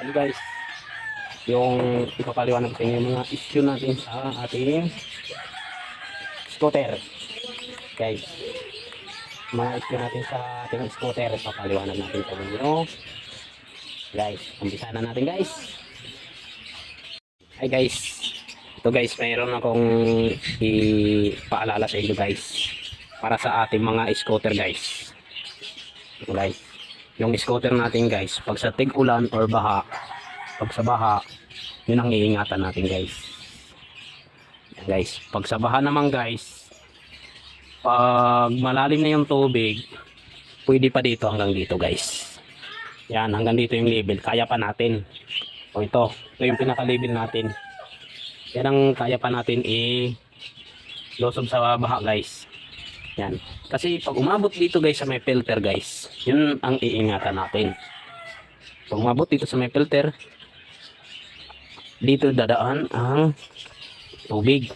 Ano guys, yung ipapaliwanag sa inyo yung mga issue natin sa ating scooter. Guys, mga issue natin sa ating scooter, ipapaliwanag natin sa inyo. Guys, umpisa na natin guys. Hi guys, ito guys, mayroon akong ipaalala sa inyo guys para sa ating mga scooter guys. Ito guys, yung scooter natin guys, pag sa tig-ulan or baha, pag sa baha, yun ang iingatan natin guys. Yan guys, pag sa baha naman guys, pag malalim na yung tubig, pwede pa dito hanggang dito guys. Yan, hanggang dito yung level, kaya pa natin. O ito, ito yung pinaka-level natin. Yan ang kaya pa natin i losob sa baha guys. Yan. Kasi pag umabot dito guys sa may filter guys, yun ang iingatan natin. Pag umabot dito sa may filter, dito dadaan ang tubig.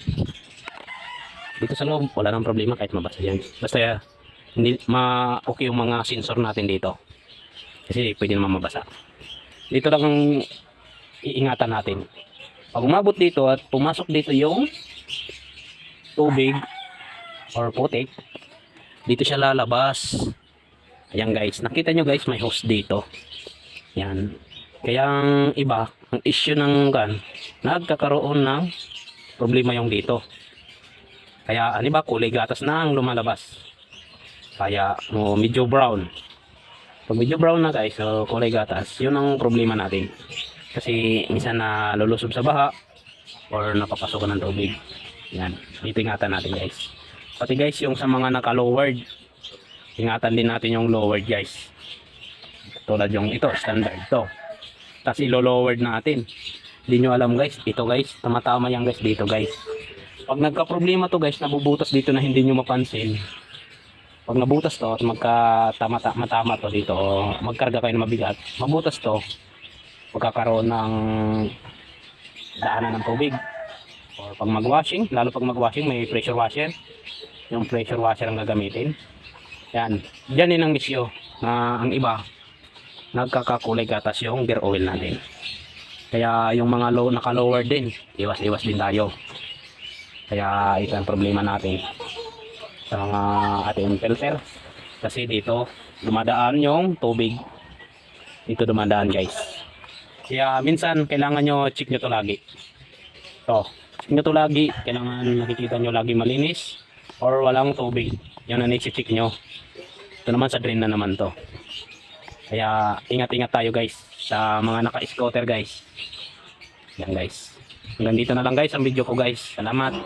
Dito sa loob, wala nang problema kahit mabasa yan. Basta uh, hindi ma okay yung mga sensor natin dito. Kasi pwede naman mabasa. Dito lang ang iingatan natin. Pag umabot dito at pumasok dito yung tubig or putik, dito siya lalabas. Ayan guys, nakita nyo guys, may hose dito. Yan. Kaya ang iba, ang issue ng gan, nagkakaroon ng problema yung dito. Kaya ano ba, kulay gatas na ang lumalabas. Kaya oh, medyo brown. Pag medyo brown na guys, so kulay gatas, yun ang problema natin. Kasi minsan na lulusob sa baha or napapasokan ng tubig. Yan, dito natin guys. Pati guys, yung sa mga naka-lowered, ingatan din natin yung lowered guys. Tulad yung ito, standard to. Tapos ilo-lowered natin. Hindi nyo alam guys, ito guys, tamatama yan guys dito guys. Pag nagka-problema to guys, nabubutas dito na hindi nyo mapansin. Pag nabutas to at magka-tama-tama to dito, magkarga kayo ng mabigat, mabutas to, magkakaroon ng daanan ng tubig. Or pag mag-washing, lalo pag mag-washing, may pressure washer. Yung pressure washer ang gagamitin. Yan. Diyan din ang misyo na ang iba, nagkakakulay gatas yung gear oil natin. Kaya yung mga low, naka-lower din, iwas-iwas din tayo. Kaya ito ang problema natin sa mga ating filter. Kasi dito, dumadaan yung tubig. Dito dumadaan guys. Kaya minsan, kailangan nyo check nyo to lagi. To, check nyo to lagi. Kailangan nakikita nyo lagi malinis or walang tubig. Yan ang check nyo. Ito naman sa drain na naman to. Kaya ingat-ingat tayo guys sa mga naka-scooter guys. Yan guys. Hanggang dito na lang guys ang video ko guys. Salamat.